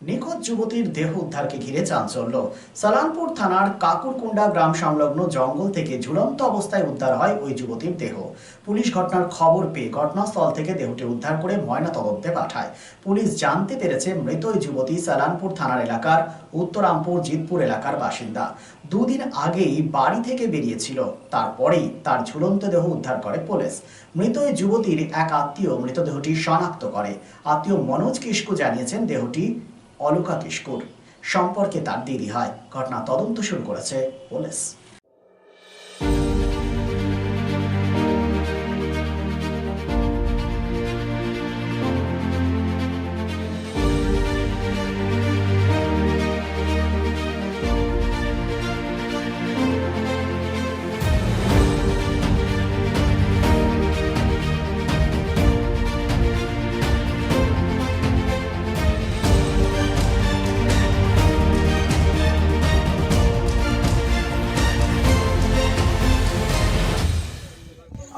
নিখোঁজ যুবতীর দেহ উদ্ধারকে ঘিরে চাঞ্চল্য। সালানপুর থানার কাকুরকুন্ডা গ্রাম সংলগ্ন জঙ্গল থেকে ঝুলন্ত অবস্থায় উদ্ধার হয় ওই যুবতীর দেহ। পুলিশ ঘটনার খবর পেয়ে ঘটনাস্থল থেকে দেহটি উদ্ধার করে ময়না তদন্তে পাঠায়। পুলিশ জানতে পেরেছে মৃত ওই যুবতী সালানপুর থানার এলাকার উত্তরামপুর জিতপুর এলাকার বাসিন্দা। দুদিন আগেই বাড়ি থেকে বেরিয়েছিল। তারপরেই তার ঝুলন্ত দেহ উদ্ধার করে পুলিশ। মৃত ওই যুবতীর এক আত্মীয় মৃতদেহটি শনাক্ত করে। আত্মীয় মনোজ কিস্কু জানিয়েছেন দেহটি অলকা কিশকুর সম্পর্কে তার দিদি হয়। ঘটনা তদন্ত শুরু করেছে পুলিশ।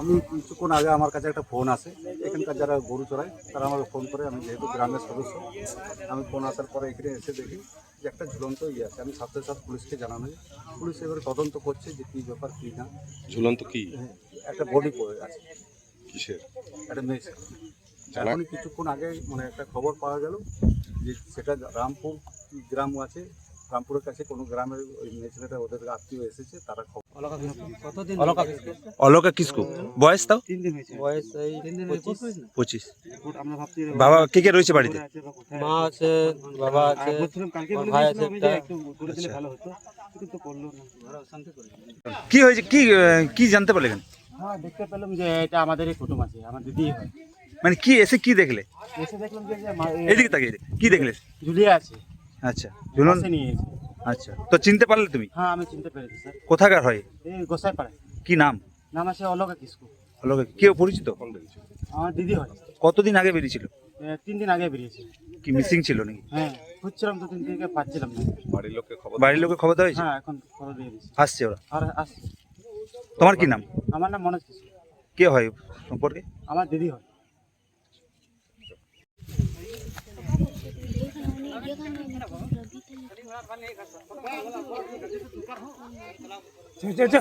আমি কিছুক্ষণ আগে আমার কাছে একটা ফোন আসে। এখানকার যারা গরু চড়ায় তারা আমাকে ফোন করে আমি যেহেতু গ্রামের সদস্য আমি ফোন আসার পরে এখানে এসে দেখি যে একটা ঝুলন্ত ইয়ে আছে। আমি সাথে সাথে পুলিশকে জানানো পুলিশ এবারে তদন্ত করছে যে কী ব্যাপার কী না। ঝুলন্ত কি? হ্যাঁ, একটা বডি পড়ে আছে। কিসের? একটা মেয়ে এখনই কিছুক্ষণ আগে মানে একটা খবর পাওয়া গেল যে সেটা রামপুর গ্রাম আছে। রামপুরের কাছে কোনো গ্রামের ওই মেয়ে ছেলেটা ওদের আত্মীয় এসেছে তারা খবর অলকা কিসকু। বয়স তাও? বয়স এই পঁচিশ। বাবা কে কে রয়েছে বাড়িতে? মা আছে বাবা আছে ভাই আছে একটা আচ্ছা। ভালো হতো কিন্তু করল না। কি হয়েছে? কি কি জানতে পারলেন হ্যাঁ দেখতে পেলাম যে এটা আমাদেরই কুটুম আছে আমার দিদি হয়। মানে কি এসে কি দেখলে? এসে দেখলাম যে এদিকে তাকিয়ে কি দেখলে? ঝুলিয়ে আছে। আচ্ছা ঝুলন পাশে নিয়ে। আচ্ছা তো চিনতে পারলে তুমি? হ্যাঁ আমি চিনতে পেরেছি স্যার। কোথাকার হয়? এই গোসাই পাড়ায় কি নাম? নাম আছে অলকা কিসকু অলকা কেউ পরিচিত? আমার দিদি হয়। কতদিন আগে বেরিয়েছিল? এ, তিন দিন আগে বেরিয়েছে। কি মিসিং ছিল নাকি? হ্যাঁ খুঁজছিলাম তো তিন দিনকে পাচ্ছিলাম না। বাড়ির লোককে খবর বাড়ির লোকের খবর দেওয়া হয়েছে? হ্যাঁ এখন খবর দিয়ে দিচ্ছি আসছে ওরা? আর আসছে। তোমার কি নাম? আমার নাম মনোজ কিসকু কে হয় সম্পর্কে? আমার দিদি হয়। જો જો જો.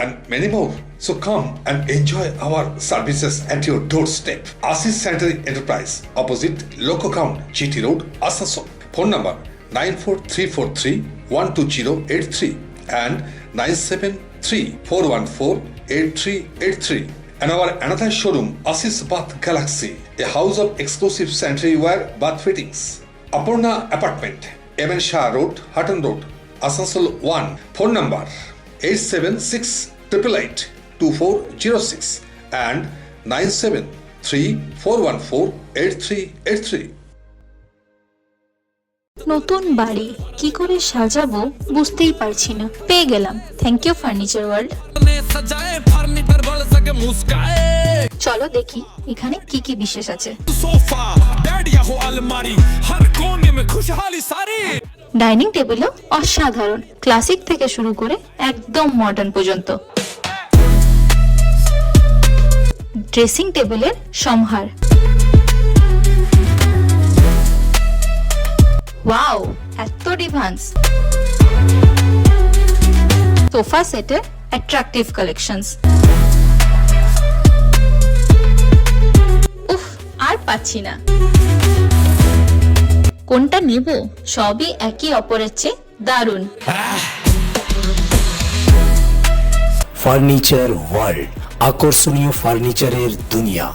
and many more. So come and enjoy our services at your doorstep. Asis Sanitary Enterprise, opposite Loco Count, GT Road, Asansol. Phone number 94343-12083 and 973-414-8383. And our another showroom, Asis Bath Galaxy, a house of exclusive sanitary ware bath fittings. Aparna Apartment, MN Shah Road, Hutton Road, Asansol 1. Phone number eight seven six triple eight two four zero six and nine seven three four one four eight three eight three নতুন বাড়ি কি করে সাজাবো বুঝতেই পারছি না। পেয়ে গেলাম। থ্যাংক ইউ ফার্নিচার ওয়ার্ল্ড চলো দেখি এখানে কি কি বিশেষ আছে। সোফা ড্যাড আলমারি হর কোনে মে খুশহালি সারি। ডাইনিং টেবিলও অসাধারণ। ক্লাসিক থেকে শুরু করে একদম মডার্ন পর্যন্ত। ড্রেসিং টেবিলের সম্ভার। ওয়াও, এত ডিভান্স সোফা সেটের অ্যাট্রাকটিভ কালেকশনস উফ, আর পাচ্ছি না। কোনটা নেব? সবই একই অপরের চেয়ে দারুণ। ফার্নিচার ওয়ার্ল্ড আকর্ষণীয় ফার্নিচারের দুনিয়া।